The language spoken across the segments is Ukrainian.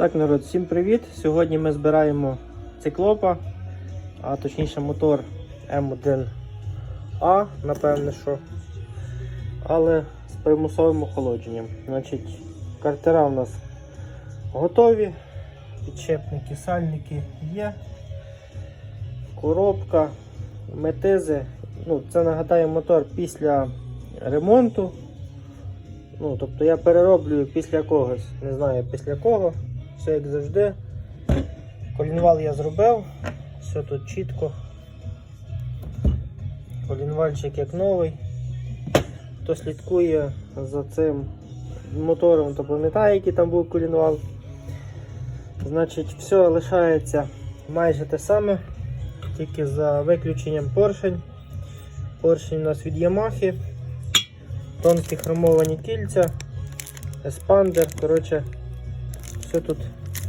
Так, народ, всім привіт! Сьогодні ми збираємо циклопа, а точніше мотор М1А, напевне, що. Але з примусовим охолодженням. Значить, картера у нас готові, підшипники, сальники є, коробка, метизи. Ну, це нагадає мотор після ремонту. Ну, тобто я перероблюю після когось, не знаю після кого, все як завжди. Колінвал я зробив, все тут чітко. Колінвальчик як новий. Хто слідкує за цим мотором, то пам'ятає, який там був колінвал. Значить, все лишається майже те саме, тільки за виключенням поршень. Поршень у нас від Yamaha тонкі хромовані кільця, еспандер, коротше, все тут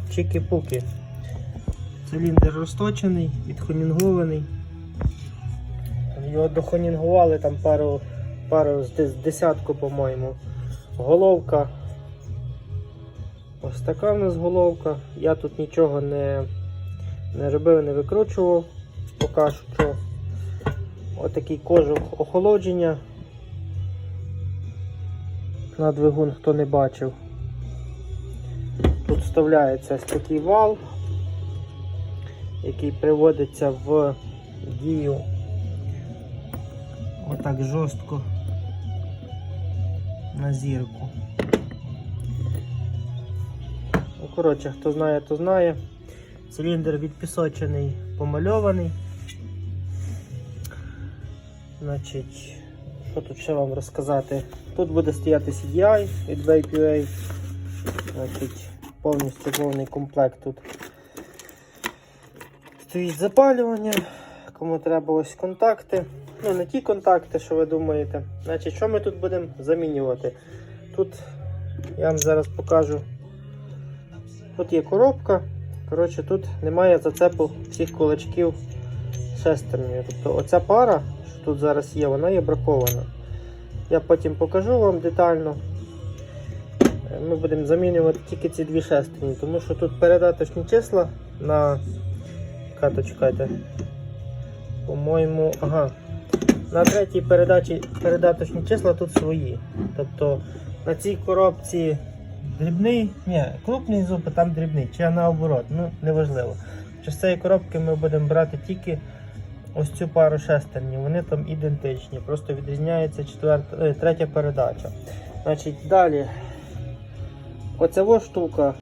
чики-пуки. Циліндр розточений, відхонінгований. Його дохонінгували там пару, пару з десятку, по-моєму. Головка. Ось така в нас головка. Я тут нічого не, не робив, не викручував. Поки що. Отакий кожух охолодження на двигун, хто не бачив. Тут вставляється ось такий вал, який приводиться в дію отак жорстко на зірку. Ну, коротше, хто знає, то знає. Циліндр відпісочений, помальований. Значить, що тут ще вам розказати? Тут буде стояти CDI від VapeUA. Значить, повністю повний комплект тут. Стоїть запалювання. Кому треба ось контакти. Ну, не ті контакти, що ви думаєте. Значить, що ми тут будемо замінювати? Тут я вам зараз покажу. Тут є коробка. Коротше, тут немає зацепу всіх кулачків шестернею. Тобто оця пара, що тут зараз є, вона є бракована. Я потім покажу вам детально. Ми будемо замінювати тільки ці дві шестерні, тому що тут передаточні числа на яка чекайте. По-моєму, ага. На третій передачі передаточні числа тут свої. Тобто на цій коробці дрібний, ні, крупний зуб, а там дрібний, чи наоборот, ну неважливо. Чи з цієї коробки ми будемо брати тільки ось цю пару шестерні, вони там ідентичні, просто відрізняється четверта, е, третя передача. Значить, далі. Оця штука